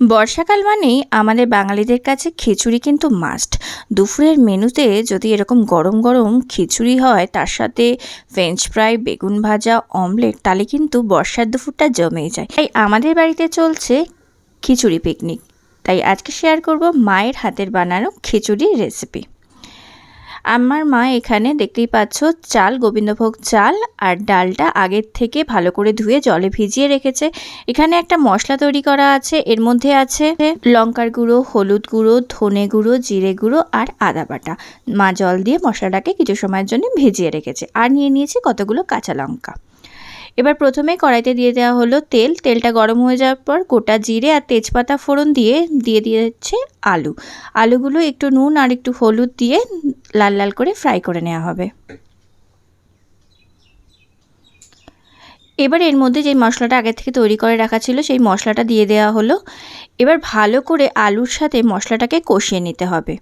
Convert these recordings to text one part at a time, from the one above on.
বর্ষাকাল মানেই আমাদের বাঙালিদের কাছে খিচুড়ি কিন্তু মাস্ট দুপুরের মেনুতে যদি এরকম গরম গরম খিচুড়ি হয়, তার সাথে ফ্রেঞ্চ ফ্রাই বেগুন ভাজা অমলেট তাহলে কিন্তু বর্ষার দুপুরটা জমেই যায়। তাই আমাদের বাড়িতে চলছে খিচুড়ি পিকনিক তাই আজকে শেয়ার করব মায়ের হাতের বানানো খিচুড়ির রেসিপি আমার মা এখানে দেখতেই পাচ্ছ, চাল, গোবিন্দভোগ চাল আর ডালটা আগের থেকে ভালো করে ধুয়ে জলে ভিজিয়ে রেখেছে। এখানে একটা মশলা তৈরি করা আছে, এর মধ্যে আছে লঙ্কার গুঁড়ো, হলুদ গুঁড়ো, ধনে গুঁড়ো, জিরে গুঁড়ো আর আদা বাটা। মা জল দিয়ে মশলাটাকে কিছু সময়ের জন্য ভিজিয়ে রেখেছে। আর নিয়ে নিয়েছি কতগুলো কাঁচা লঙ্কা। এবার প্রথমে কড়াইতে দিয়ে দেওয়া হলো তেল। তেলটা গরম হয়ে যাওয়ার পর গোটা জিরে আর তেজপাতা ফোড়ন দিয়ে দিয়ে দিয়েছে আলু। আলুগুলো একটু নুন আর একটু হলুদ দিয়ে লাল লাল করে ফ্রাই করে নেওয়া হবে। এবার এর মধ্যে যে মশলাটা আগে থেকে তৈরি করে রাখা ছিল, সেই মশলাটা দিয়ে দেওয়া হলো। এবার ভালো করে আলুর সাথে মশলাটাকে কষিয়ে নিতে হবে।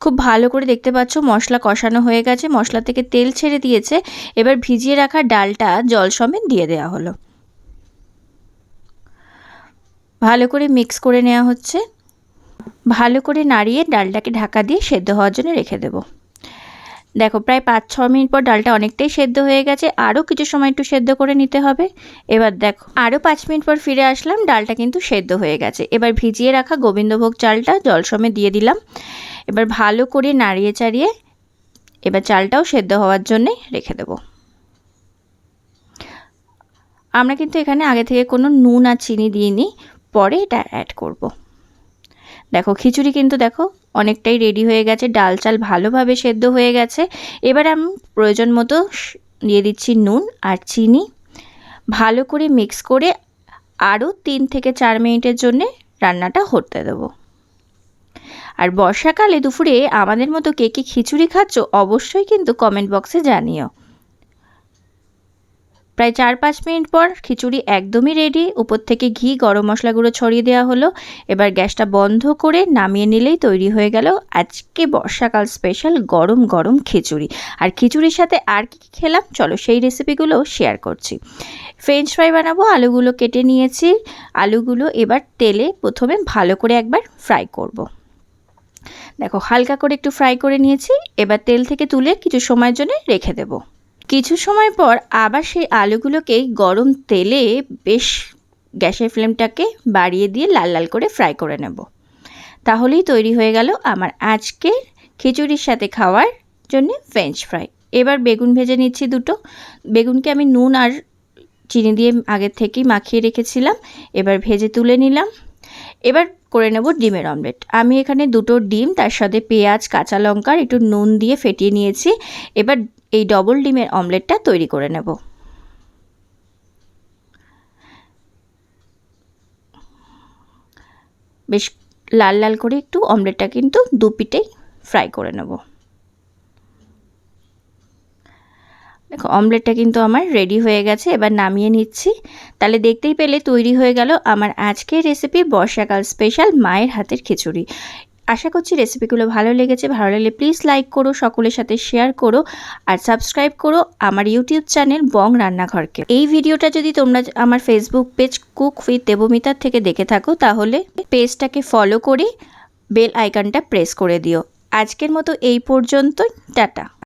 খুব ভালো করে দেখতে পাচ্ছ, মশলা কষানো হয়ে গেছে, মশলা থেকে তেল ছেড়ে দিয়েছে। এবার ভিজিয়ে রাখা ডালটা জল সমেত দিয়ে দেওয়া হলো। ভালো করে মিক্স করে নেওয়া হচ্ছে। ভালো করে নাড়িয়ে ডালটাকে ঢাকা দিয়ে সেদ্ধ হওয়ার জন্য রেখে দেব। দেখো, প্রায় পাঁচ, ছ মিনিট পর ডালটা অনেকটাই সেদ্ধ হয়ে গেছে। আরও কিছু সময় একটু সেদ্ধ করে নিতে হবে। এবার দেখো, আরও পাঁচ মিনিট পর ফিরে আসলাম, ডালটা কিন্তু সেদ্ধ হয়ে গেছে। এবার ভিজিয়ে রাখা গোবিন্দভোগ চালটা জল সমেত দিয়ে দিলাম। এবার ভালো করে নাড়িয়ে চাড়িয়ে এবার চালটাও সেদ্ধ হওয়ার জন্যে রেখে দেব। আমরা কিন্তু এখানে আগে থেকে কোনো নুন আর চিনি দিইনি, পরে এটা অ্যাড করব। দেখো, খিচুড়ি কিন্তু দেখো অনেকটাই রেডি হয়ে গেছে, ডাল চাল ভালোভাবে সেদ্ধ হয়ে গেছে। এবার আমি প্রয়োজন মতো দিয়ে দিচ্ছি নুন আর চিনি। ভালো করে মিক্স করে আরও তিন থেকে চার মিনিটের জন্যে রান্নাটা হতে দেবো। আর বর্ষাকালে দুপুরে আমাদের মতো কে কে খিচুড়ি খাচ্ছ অবশ্যই কিন্তু কমেন্ট বক্সে জানিও। প্রায় চার পাঁচ মিনিট পর খিচুড়ি একদমই রেডি উপর থেকে ঘি, গরম মশলাগুলো ছড়িয়ে দেওয়া হলো। এবার গ্যাসটা বন্ধ করে নামিয়ে নিলেই তৈরি হয়ে গেল আজকে বর্ষাকাল স্পেশাল গরম গরম খিচুড়ি। আর খিচুড়ির সাথে আর কি খেলাম? চলো সেই রেসিপিগুলো শেয়ার করছি। ফ্রেঞ্চ ফ্রাই বানাবো, আলুগুলো কেটে নিয়েছি। আলুগুলো এবার তেলে প্রথমে ভালো করে একবার ফ্রাই করব। দেখো, হালকা করে একটু ফ্রাই করে নিয়েছি। এবার তেল থেকে তুলে কিছু সময়ের জন্য রেখে দেব। কিছু সময় পর আবার সেই আলুগুলোকে গরম তেলে বেশ গ্যাসের ফ্লেমটাকে বাড়িয়ে দিয়ে লাল লাল করে ফ্রাই করে নেব। তাহলেই তৈরি হয়ে গেল আমার আজকে খিচুড়ির সাথে খাওয়ার জন্যে ফ্রেঞ্চ ফ্রাই এবার বেগুন ভেজে নিচ্ছি দুটো। বেগুনকে আমি নুন আর চিনি দিয়ে আগের থেকেই মাখিয়ে রেখেছিলাম। এবার ভেজে তুলে নিলাম। এবার করে নেব ডিমের অমলেট। আমি এখানে দুটো ডিম, তার সাথে পেঁয়াজ, কাঁচা লঙ্কার একটু নুন দিয়ে ফেটিয়ে নিয়েছি। এবার এই ডবল ডিমের অমলেটটা তৈরি করে নেব। বেশ লাল লাল করে একটু অমলেটটা কিন্তু দু পিঠেই ফ্রাই করে নেব। দেখো অমলেটটা কিন্তু আমার রেডি হয়ে গেছে, এবার নামিয়ে নিচ্ছি। তাহলে দেখতেই পেলে তৈরি হয়ে গেল আমার আজকের রেসিপি বর্ষাকাল স্পেশাল মায়ের হাতের খিচুড়ি। আশা করছি রেসিপিগুলো ভালো লেগেছে। ভালো লাগলে প্লিজ লাইক করো, সকলের সাথে শেয়ার করো আর সাবস্ক্রাইব করো আমার ইউটিউব চ্যানেল বং রান্নাঘরকে। এই ভিডিওটা যদি তোমরা আমার ফেসবুক পেজ কুক উইথ দেবমিতার থেকে দেখে থাকো, তাহলে পেজটাকে ফলো করে বেল আইকনটা প্রেস করে দিও। আজকের মতো এই পর্যন্ত টাটা।